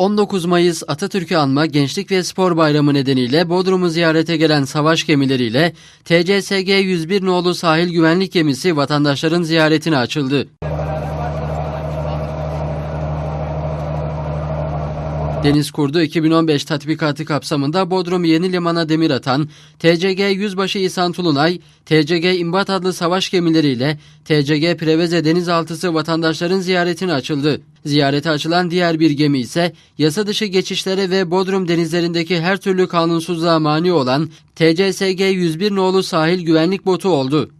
19 Mayıs Atatürk'ü anma Gençlik ve Spor Bayramı nedeniyle Bodrum'u ziyarete gelen savaş gemileriyle TCSG 101 nolu sahil güvenlik gemisi vatandaşların ziyaretine açıldı. Deniz Kurdu 2015 tatbikatı kapsamında Bodrum Yeni Liman'a demir atan TCG Yüzbaşı İhsan Tulunay, TCG İmbat adlı savaş gemileriyle TCG Preveze denizaltısı vatandaşların ziyaretine açıldı. Ziyarete açılan diğer bir gemi ise yasa dışı geçişlere ve Bodrum denizlerindeki her türlü kanunsuzluğa mani olan TCSG 101 nolu sahil güvenlik botu oldu.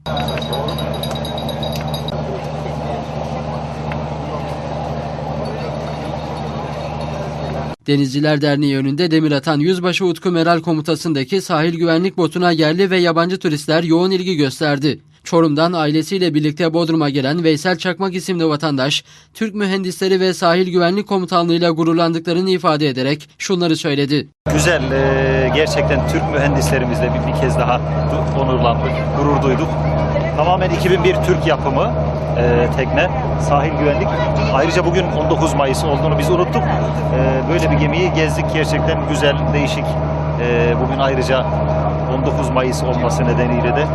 Denizciler Derneği önünde demir atan Yüzbaşı Utku Meral komutasındaki sahil güvenlik botuna yerli ve yabancı turistler yoğun ilgi gösterdi. Çorum'dan ailesiyle birlikte Bodrum'a gelen Veysel Çakmak isimli vatandaş, Türk mühendisleri ve sahil güvenlik komutanlığıyla gururlandıklarını ifade ederek şunları söyledi. Güzel, e, gerçekten Türk mühendislerimizle bir, kez daha onurlandık, gurur duyduk. Tamamen 2001 Türk yapımı e, tekne, sahil güvenlik. Ayrıca bugün 19 Mayıs olduğunu biz unuttuk. E, böyle bir gemiyi gezdik, gerçekten güzel, değişik. Bugün ayrıca 19 Mayıs olması nedeniyle de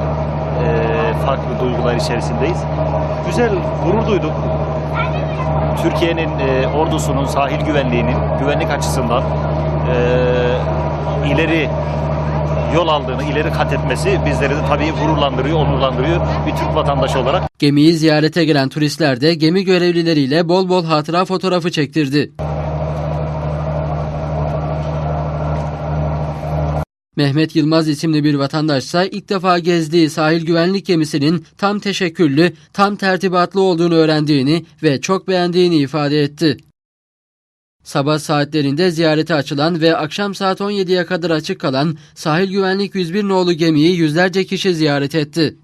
farklı duygular içerisindeyiz. Güzel, gurur duyduk. Türkiye'nin e, ordusunun sahil güvenliğinin güvenlik açısından e, ileri yol aldığını, ileri kat etmesi bizleri de tabii gururlandırıyor, onurlandırıyor bir Türk vatandaşı olarak. Gemiyi ziyarete gelen turistler de gemi görevlileriyle bol bol hatıra fotoğrafı çektirdi. Mehmet Yılmaz isimli bir vatandaşsa ilk defa gezdiği sahil güvenlik gemisinin tam teşekküllü, tam tertibatlı olduğunu öğrendiğini ve çok beğendiğini ifade etti. Sabah saatlerinde ziyarete açılan ve akşam saat 17'ye kadar açık kalan sahil güvenlik 101 nolu gemiyi yüzlerce kişi ziyaret etti.